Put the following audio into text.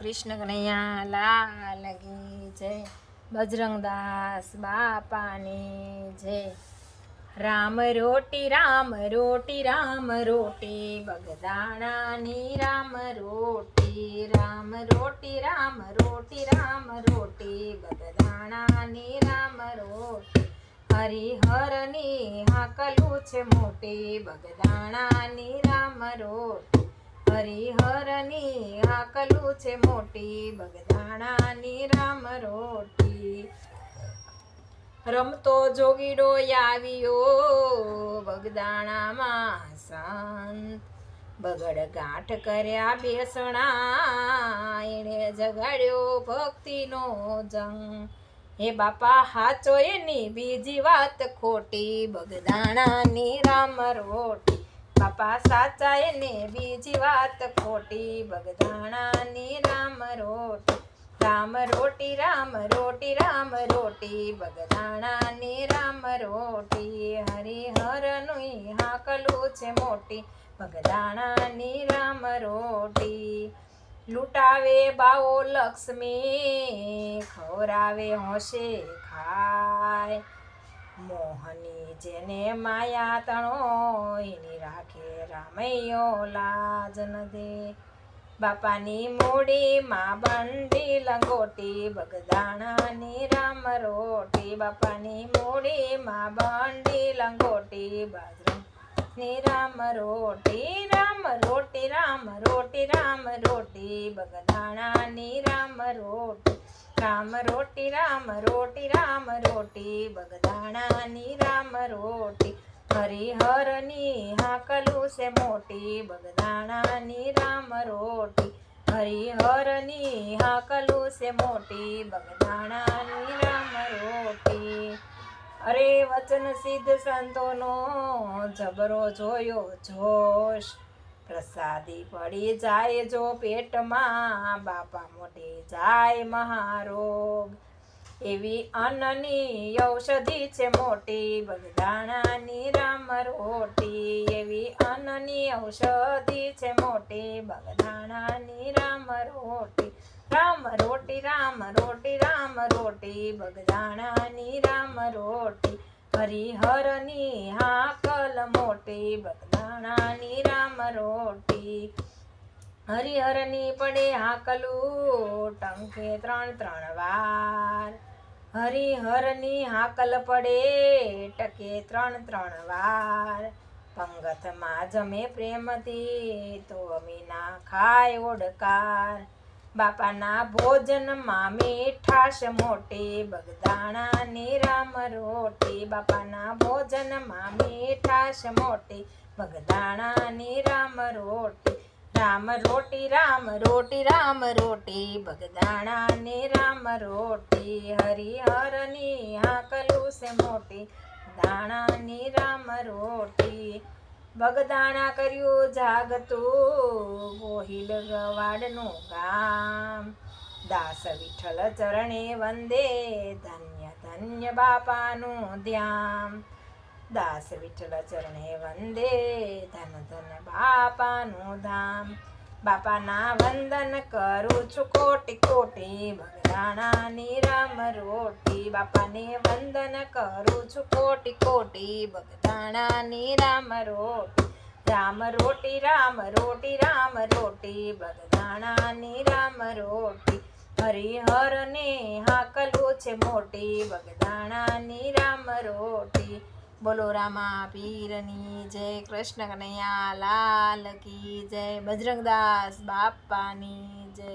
કૃષ્ણ કનૈયા લાલ કી જય, બજરંગદાસ બાપાની જય. રામ રોટી રામ રોટી રામ રોટી, બગદાણાની રામ રોટી રામ રોટી રામ રોટી રામ રોટી, બગદાણાની રામ રોટી. હરિહરની હાકલું છે મોટી, બગદાણાની રામ રોટી. હરિહરની હાકલું છે મોટી બગદાણાની રામ રોટી. રમતો જોગીડો આવ્યો, બગદાણામાં શાંત. બગડ ગાંઠ કર્યા બેસણા, એણે જગાડ્યો ભક્તિનો જંગ. હે બાપા, હાચો એની બીજી વાત ખોટી, બગદાણાની રામ રોટી. બાપા સાચા એને બીજી વાત ખોટી. બગદાણાની રામ રોટી રામ રોટી રામ રોટી રામ રોટી. બગદાણાની રામ રોટી હરિહરનું હાકલું છે મોટી. બગદાણાની રામ રોટી, લૂંટાવે બાવો લક્ષ્મી ખવરાવે હોશે ખાય. મોહની જેને માયા તણો, એની રાખે રામૈયો લાજ ન દે. બાપાની મૂડી માં બંડી લંગોટી, બગદાણાની રામ રોટી. બાપાની મૂડી માં બંડી લંગોટી બાજરો રામ રોટી. રામ રોટી રામ રોટી રામ રોટી. બગદાણાની રામ રોટી. રામ રોટી રામ રોટી રામ રોટી, બગદાણાની રામ રોટી, હરિહરની હાકલું છે મોટી, બગદાણાની રામ રોટી, હરિહરની હાકલું છે મોટી, બગદાણાની રામ રોટી. અરે વચન સિદ્ધ સંતોનો જબરો જોયો જોશ પ્રસાદી પડી જાય જો પેટમાં, બાપા મોઢે જાય મહારોગ એવી અન્નની ઔષધિ છે મોટી, બગદાણાની રામ રોટી. એવી અન્નની ઔષધિ છે મોટી, બગદાણાની રામ રોટી. રામ રોટી રામ રોટી રામ રોટી, બગદાણાની રામ રોટી. હરિહરની હાકલ મોટી બગદાણાની રામ રોટી. હરિહરની પડે હાકલું, ટંકે ત્રણ ત્રણ વાર. હરિહરની હાકલ પડે, ટકે ત્રણ ત્રણ વાર. પંગતમાં જમે પ્રેમથી, તો અમીના ખાય ઓડકાર. બાપાના ભોજનમાં મીઠાશ મોટી, બગદાણાની રામ રોટી. બાપાના ભોજનમાં મીઠાશ મોટી, બગદાણાની રામ રોટી. રામ રોટી રામ રોટી રામ રોટી, બગદાણાની રામ રોટી. હરિહરની હાકલું સે મોટી દાણાની રામ રોટી. બગદાણા કર્યું જાગતું ગોહિલ ગવાડનું ગામ. દાસ વિઠ્ઠલ ચરણે વંદે, ધન્ય ધન્ય બાપાનું ધ્યાન. દાસ વિઠ્ઠલ ચરણે વંદે, ધન ધન બાપાનું ધામ. બાપાના વંદન કરું છું કોટી કોટી બગદાણાની રામ રોટી. બાપાને વંદન કરું છું કોટી કોટી બગદાણાની રામ રોટી. રામ રોટી રામ રોટી રામ રોટી. બગદાણાની રામ રોટી. હરિહરને હાકલું છે મોટી. બગદાણાની રામ રોટી. બોલો રામા પીરની જય કૃષ્ણ કનૈયા લાલ કી જય બજરંગદાસ બાપાની જય.